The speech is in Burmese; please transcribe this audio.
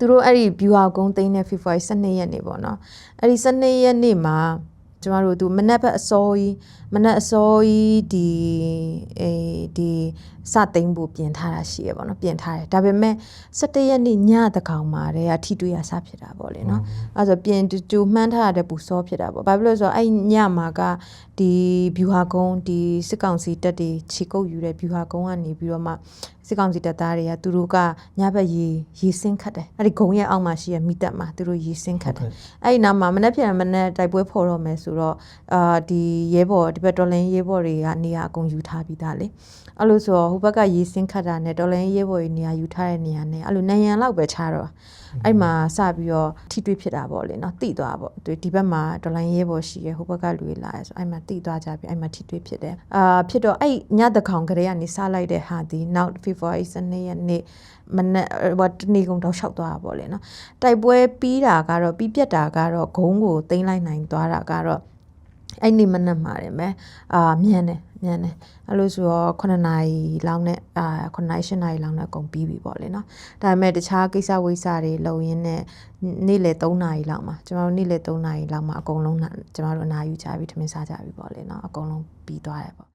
သူတို့အဲ့ဒီ viewer ကုန်းသိန်းတဲ့ February 12ရက်နေ့ပေါ့နော်အဲ့ဒီ12ရက်နေ့မှာကျမတို့သူမနက်ဘက်အစောကြီးမနက်အစောကြီးဒီအေးဒီစသိန်းဖို့ပြင်ထားတာရှိရပေါ့နော်ပြင်ထားတယ်ဒါပေမဲ့17ရက်နေ့ညတကောင်မှာတည်းကထိတွေ့ရစဖြစ်တာပေါ့လေနော်အဲ့ဒါဆိုပြင်တူတူမှန်းထားတဲ့ပူစောဖြစ်တာပေါ့ဘာဖြစ်လို့လဲဆိုတော့အဲ့ညမှာကဒီ viewer ကုန်းဒီစစ်ကောင်စီတက်တွေခြေကုပ်ယူတဲ့ viewer ကုန်းကနေပြီးတော့မှ စစ်ကောင်စီတပ်သားတွေကသူတို့ကညဘက်ရေရေစင်းခတ်တယ်အဲ့ဒီဂုံရဲ့အောက်မှာရှိရမိတက်မှာသူတို့ရေစင်းခတ်တယ်အဲ့ဒီနောက်မှာမနေ့ပြန်မနေ့တိုက်ပွဲဖော်တော့မယ်ဆိုတော့အာဒီရဲဘော်ဒီဘက်တော်လင်းရဲဘော်တွေကနေရာအကုန်ယူထားပြီးသားလေအဲ့လိုဆိုတော့ဟိုဘက်ကရေစင်းခတ်တာနဲ့တော်လင်းရဲဘော်တွေနေရာယူထားတဲ့နေရာနဲ့အဲ့လိုနိုင်ရန်လောက်ပဲခြားတော့အဲ့မှာစပြီးတော့ထိတွေ့ဖြစ်တာပေါ့လေနော်တိသွားပေါ့ဒီဒီဘက်မှာတော်လိုင်းရဲဘော်ရှိရဟိုဘက်ကလူတွေလာရဆိုအဲ့မှာတိသွားကြပြီအဲ့မှာထိတွေ့ဖြစ်တယ်အာဖြစ်တော့အဲ့ညတကောင်ကလေးကနေစလိုက်တဲ့ဟာဒီနောက် February 12ရက်နေ့မနေ့ဟိုတနေ့ကုန်တော့ရှောက်သွားတာပေါ့လေနော်တိုက်ပွဲပြီးတာကတော့ပြီးပြတ်တာကတော့ဂုံးကိုတင်လိုက်နိုင်သွားတာကတော့အဲ့ဒီမနက်မှာတယ်မယ်အာမြန်တယ်မြန်တယ်အဲ့လိုဆိုတော့9နာရီလောက်နဲ့အာ9နာရီ10နာရီလောက်နဲ့အကုန်ပြီးပြီပေါ့လေနော်ဒါပေမဲ့တခြားကိစ္စဝိစ္စတွေလုံရင်းနဲ့နေ့လယ်3နာရီလောက်မှာကျမတို့နေ့လယ်3နာရီလောက်မှာအကုန်လုံးကျမတို့အနားယူကြပြီထမင်းစားကြပြီပေါ့လေနော်အကုန်လုံးပြီးသွားတယ်ပေါ့